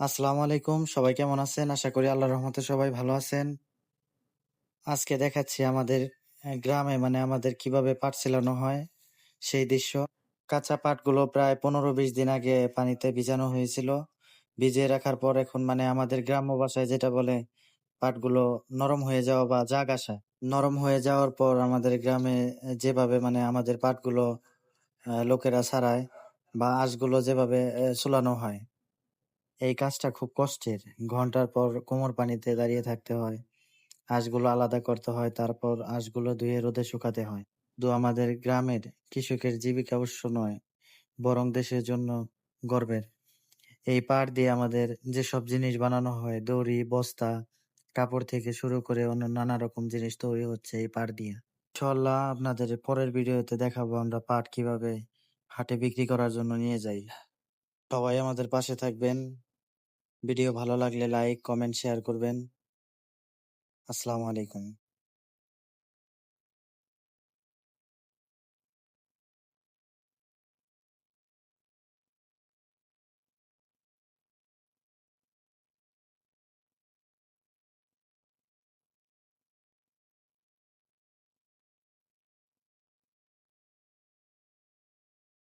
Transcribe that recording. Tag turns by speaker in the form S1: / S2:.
S1: আসসালামু আলাইকুম। সবাই কেমন আছেন? আশা করি আল্লাহর রহমতে সবাই ভালো আছেন। আজকে দেখাচ্ছি আমাদের গ্রামে মানে আমাদের কীভাবে পাট ছিলানো হয়, সেই দৃশ্য। কাঁচা পাটগুলো প্রায় পনেরো বিশ দিন আগে পানিতে ভিজানো হয়েছিল। ভিজিয়ে রাখার পর এখন মানে আমাদের গ্রাম্য ভাষায় যেটা বলে, পাটগুলো নরম হয়ে যাওয়া বা জাগ আসা। নরম হয়ে যাওয়ার পর আমাদের গ্রামে যেভাবে মানে আমাদের পাটগুলো লোকেরা ছাড়ায় বা আঁশগুলো যেভাবে চুলানো হয়। এই কাজটা খুব কষ্টের। ঘণ্টার পর কোমর পানিতে দাঁড়িয়ে থাকতে হয়। আঁশগুলো আলাদা করতে হয়, তারপর আঁশগুলো ধুয়ে রোদে শুকাতে হয়। শুধু আমাদের গ্রামের কৃষকের জীবিকা উৎস নয়, বরং দেশের জন্য গর্বের। এই পাট দিয়ে আমাদের যেসব জিনিস বানানো হয়, দড়ি, বস্তা, কাপড় থেকে শুরু করে অন্য নানা রকম জিনিস তৈরি হচ্ছে এই পাট দিয়ে। ইনশাল্লাহ আপনাদের পরের ভিডিওতে দেখাবো আমরা পাট কীভাবে হাটে বিক্রি করার জন্য নিয়ে যাই। সবাই আমাদের পাশে থাকবেন। ভিডিও ভালো লাগলে লাইক কমেন্ট শেয়ার করবেন। আসসালামু আলাইকুম।